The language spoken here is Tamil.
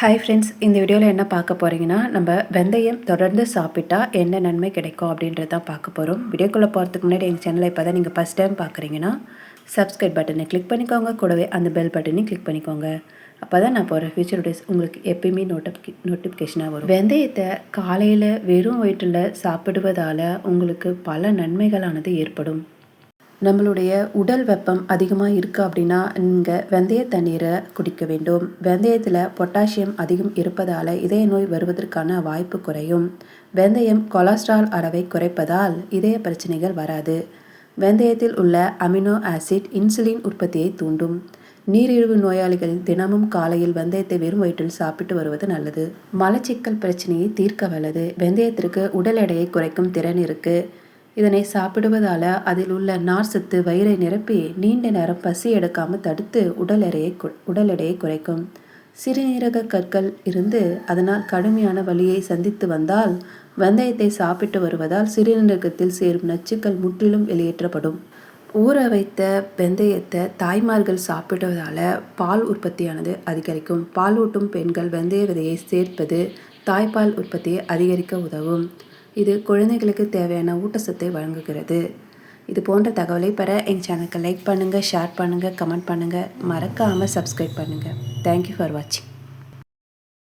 ஹாய் ஃப்ரெண்ட்ஸ் இந்த வீடியோவில் என்ன பார்க்க போகிறீங்கன்னா நம்ம வெந்தயம் தொடர்ந்து சாப்பிட்டா என்ன நன்மை கிடைக்கும் அப்படின்றது தான் பார்க்க போகிறோம் வீடியோக்குள்ளே போகிறதுக்கு முன்னாடி எங்கள் சேனலை இப்போ தான் நீங்கள் ஃபஸ்ட் டைம் பார்க்குறீங்கன்னா சப்ஸ்கிரைப் பட்டனை கிளிக் பண்ணிக்கோங்க. கூடவே அந்த பெல் பட்டனையும் கிளிக் பண்ணிக்கோங்க. அப்போ தான் நான் போகிற ஃபியூச்சர் டேஸ் உங்களுக்கு எப்பயுமே நோட்டிஃபி நோட்டிஃபிகேஷனாக வரும். வெந்தயத்தை காலையில் வெறும் வயிற்றில் சாப்பிடுவதால் உங்களுக்கு பல நன்மைகளானது ஏற்படும். நம்மளுடைய உடல் வெப்பம் அதிகமாக இருக்குது அப்படின்னா நீங்கள் வெந்தய தண்ணீரை குடிக்க வேண்டும். வெந்தயத்தில் பொட்டாசியம் அதிகம் இருப்பதால் இதய நோய் வருவதற்கான வாய்ப்பு குறையும். வெந்தயம் கொலஸ்ட்ரால் அளவை குறைப்பதால் இதய பிரச்சனைகள் வராது. வெந்தயத்தில் உள்ள அமினோ ஆசிட் இன்சுலின் உற்பத்தியை தூண்டும். நீரிழிவு நோயாளிகள் தினமும் காலையில் வெந்தயத்தை வெறும் வயிற்றில் சாப்பிட்டு வருவது நல்லது. மலச்சிக்கல் பிரச்சனையை தீர்க்க வல்லது. வெந்தயத்திற்கு உடல் எடையை குறைக்கும் திறன் இருக்குது இதனை சாப்பிடுவதால் அதில் உள்ள நார் சத்து வயிறை நிரப்பி நீண்ட நேரம் பசி எடுக்காமல் தடுத்து உடல் எடையை உடல் எடையை குறைக்கும். சிறுநீரக கற்கள் இருந்து அதனால் கடுமையான வலியை சந்தித்து வந்தால் வெந்தயத்தை சாப்பிட்டு வருவதால் சிறுநீரகத்தில் சேரும் நச்சுக்கள் முற்றிலும் வெளியேற்றப்படும். ஊற வைத்த வெந்தயத்தை தாய்மார்கள் சாப்பிடுவதால் பால் உற்பத்தியானது அதிகரிக்கும். பாலூட்டும் பெண்கள் வெந்தய விதையை சேர்ப்பது தாய்ப்பால் உற்பத்தியை அதிகரிக்க உதவும். இது குழந்தைகளுக்கு தேவையான ஊட்டச்சத்தை வழங்குகிறது. இது போன்ற தகவலை பெற என் சேனலுக்கு லைக் பண்ணுங்கள் ஷேர் பண்ணுங்கள் கமெண்ட் பண்ணுங்கள் மறக்காமல் சப்ஸ்கிரைப் பண்ணுங்கள் தேங்க்யூ ஃபார் வாட்சிங்